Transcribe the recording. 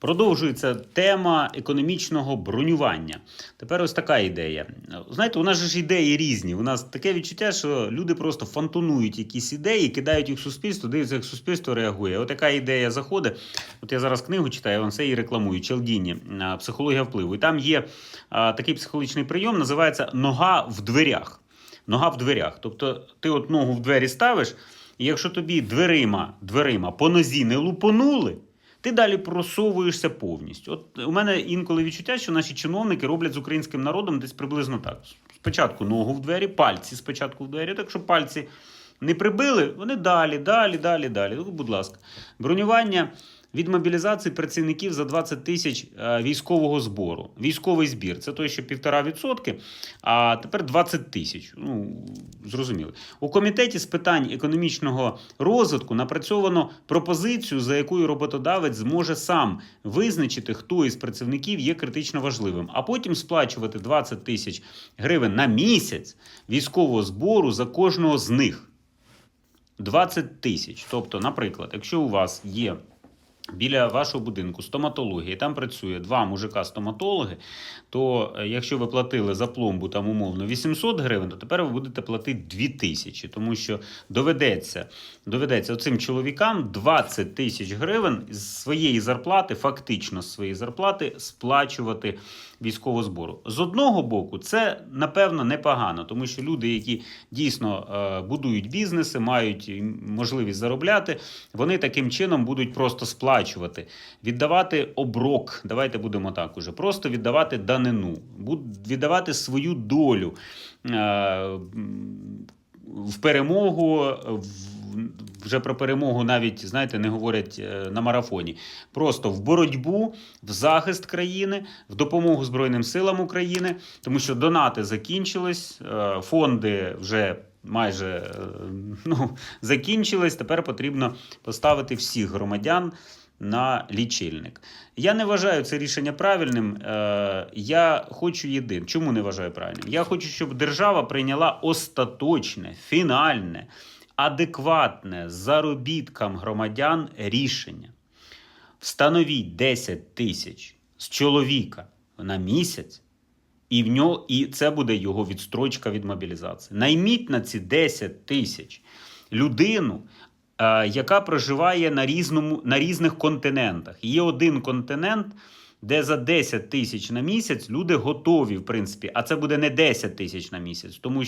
Продовжується тема економічного бронювання. Тепер ось така ідея. Знаєте, у нас ж ідеї різні. У нас таке відчуття, що люди просто фантонують якісь ідеї, кидають їх в суспільство, дивляться, як суспільство реагує. От така ідея заходить. От я зараз книгу читаю, вам все її рекламую. Челдіні, психологія впливу. І там є такий психологічний прийом, називається нога в дверях. Нога в дверях. Тобто ти от ногу в двері ставиш, і якщо тобі дверима, дверима по нозі не лупонули, ти далі просовуєшся повністю. От у мене інколи відчуття, що наші чиновники роблять з українським народом десь приблизно так. Спочатку ногу в двері, пальці спочатку в двері, так що пальці не прибили, вони далі, далі, далі, далі. Ну, будь ласка, бронювання від мобілізації працівників за 20 тисяч е, військового збору. Військовий збір це той, що півтора відсотки, а тепер 20 тисяч. Ну, зрозуміло. У комітеті з питань економічного розвитку напрацьовано пропозицію, за якою роботодавець зможе сам визначити, хто із працівників є критично важливим, а потім сплачувати 20 тисяч гривень на місяць військового збору за кожного з них. 20 тисяч. Тобто, наприклад, якщо у вас є біля вашого будинку стоматологія, і там працює два мужика-стоматологи, то е, якщо ви платили за пломбу там умовно 800 гривень, то тепер ви будете платити 2000, тому що доведеться, доведеться цим чоловікам 20 тисяч гривень з своєї зарплати, фактично з своєї зарплати, сплачувати військового збору. З одного боку, це напевно непогано, тому що люди, які дійсно е, будують бізнеси, мають можливість заробляти, вони таким чином будуть просто сплачувати, віддавати оброк. Давайте будемо так уже. Просто віддавати данину, віддавати свою долю. е, В перемогу, вже про перемогу навіть знаєте, не говорять е, на марафоні. Просто в боротьбу, в захист країни, в допомогу Збройним силам України, тому що донати закінчились, е, фонди вже майже ну, закінчились. Тепер потрібно поставити всіх громадян на лічильник. Я не вважаю це рішення правильним. Е, Я хочу єдине. Чому не вважаю правильним? Я хочу, щоб держава прийняла остаточне, фінальне, адекватне заробіткам громадян рішення. Встановіть 10 тисяч з чоловіка на місяць, і в нього, і це буде його відстрочка від мобілізації. Найміть на ці 10 тисяч людину, яка проживає на, різному, на різних континентах. Є один континент, де за 10 тисяч на місяць люди готові, в принципі, а це буде не 10 тисяч на місяць, тому що.